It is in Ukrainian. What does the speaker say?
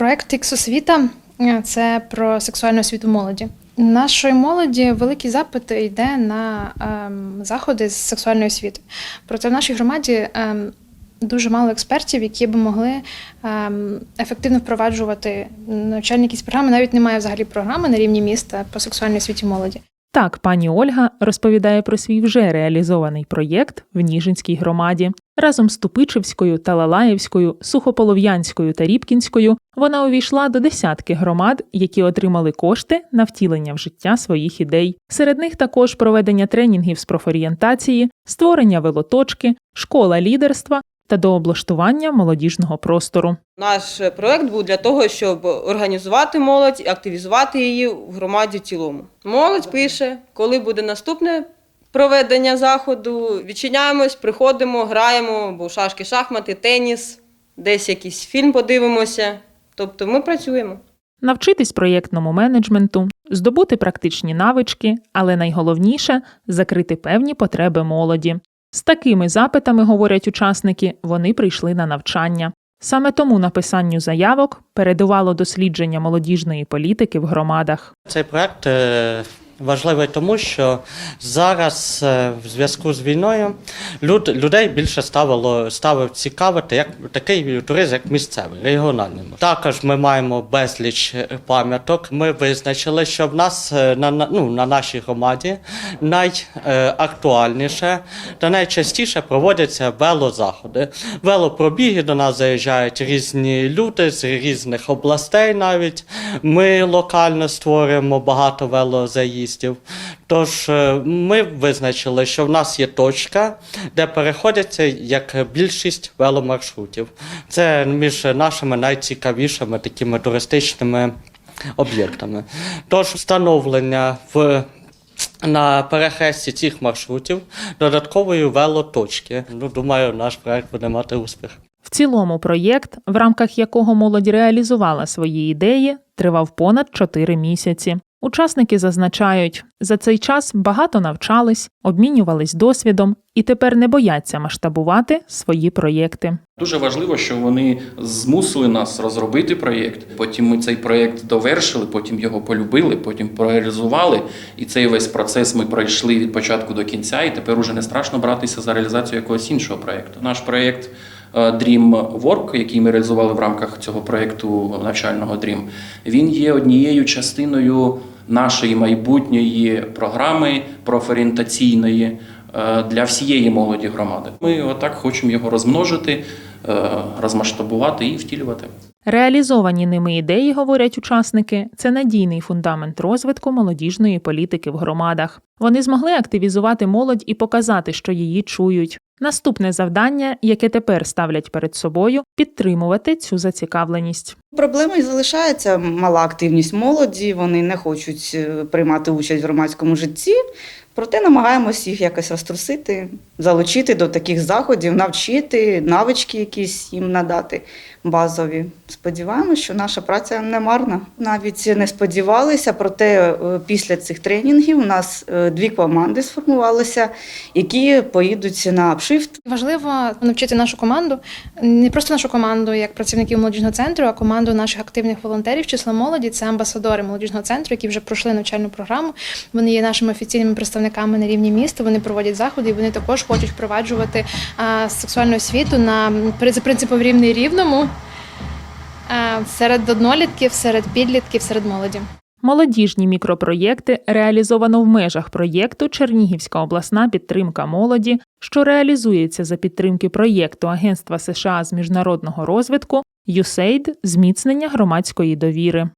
Проект Ікс освіта е, це про сексуальну освіту молоді. Нашої молоді великий запит йде на ем, заходи з сексуальної освіти. Проте в нашій громаді ем, дуже мало експертів, які б могли ем, ефективно впроваджувати навчальні якісь програми. Навіть немає взагалі програми на рівні міста по сексуальній освіті молоді. Так, пані Ольга розповідає про свій вже реалізований проєкт в Ніжинській громаді. Разом з Тупичевською, Талалаєвською, Сухополов'янською та Рібкінською вона увійшла до десятки громад, які отримали кошти на втілення в життя своїх ідей. Серед них також проведення тренінгів з профорієнтації, створення велоточки, школа лідерства та дооблаштування молодіжного простору. Наш проект був для того, щоб організувати молодь і активізувати її в громаді в цілому. Молодь пише, коли буде наступне проведення заходу, відчиняємось, приходимо, граємо, бо шашки, шахмати, теніс, десь якийсь фільм подивимося. Тобто ми працюємо. Навчитись проєктному менеджменту, здобути практичні навички, але найголовніше закрити певні потреби молоді. З такими запитами, говорять учасники, вони прийшли на навчання. Саме тому написанню заявок передувало дослідження молодіжної політики в громадах. Цей проект е, важливий тому, що зараз е, в зв'язку з війною люд, людей більше ставило ставив цікавити як такий туризм, як місцевий, регіональний. Також ми маємо безліч пам'яток. Ми визначили, що в нас е, на, ну, на нашій громаді найактуальніше та найчастіше проводяться велозаходи. Велопробіги до нас заїжджають різні люди з різних областей навіть. Ми локально створюємо багато велозаїздів. Тож е, ми визначили, що в нас є точка, де переходяться як більшість веломаршрутів. Це між нашими найцікавішими такими туристичними об'єктами. Тож встановлення в на перехресті цих маршрутів додаткової велоточки. Ну, думаю, наш проект буде мати успіх. В цілому проєкт, в рамках якого молодь реалізувала свої ідеї, тривав понад 4 місяці. Учасники зазначають, за цей час багато навчались, обмінювались досвідом і тепер не бояться масштабувати свої проєкти. Дуже важливо, що вони змусили нас розробити проєкт. Потім ми цей проєкт довершили, потім його полюбили, потім прореалізували. І цей весь процес ми пройшли від початку до кінця. І тепер уже не страшно братися за реалізацію якогось іншого проєкту. Наш проєкт е, Dream Work, який ми реалізували в рамках цього проєкту навчального Dream, він є однією частиною нашої майбутньої програми профорієнтаційної е, для всієї молоді громади. Ми отак хочемо його розмножити, е, розмасштабувати і втілювати. Реалізовані ними ідеї, говорять учасники, це надійний фундамент розвитку молодіжної політики в громадах. Вони змогли активізувати молодь і показати, що її чують. Наступне завдання, яке тепер ставлять перед собою, підтримувати цю зацікавленість. Проблемою залишається мала активність молоді, вони не хочуть е, приймати участь в громадському житті. Проте намагаємось їх якось розтрусити, залучити до таких заходів, навчити, навички якісь їм надати базові. Сподіваємось, що наша праця не марна. Навіть не сподівалися, проте е, після цих тренінгів у нас е, дві команди сформувалися, які поїдуть на апшифт Важливо навчити нашу команду, не просто нашу команду як працівників молодіжного центру, а команду наших активних волонтерів, числа молоді. Це амбасадори молодіжного центру, які вже пройшли навчальну програму. Вони є нашими офіційними представниками на рівні міста. Вони проводять заходи, і вони також хочуть впроваджувати сексуальну освіту на за принципом рівний рівному серед однолітків, серед підлітків, серед молоді. Молодіжні мікропроєкти реалізовано в межах проєкту Чернігівська обласна підтримка молоді, що реалізується за підтримки проєкту Агентства США з міжнародного розвитку USAID зміцнення громадської довіри.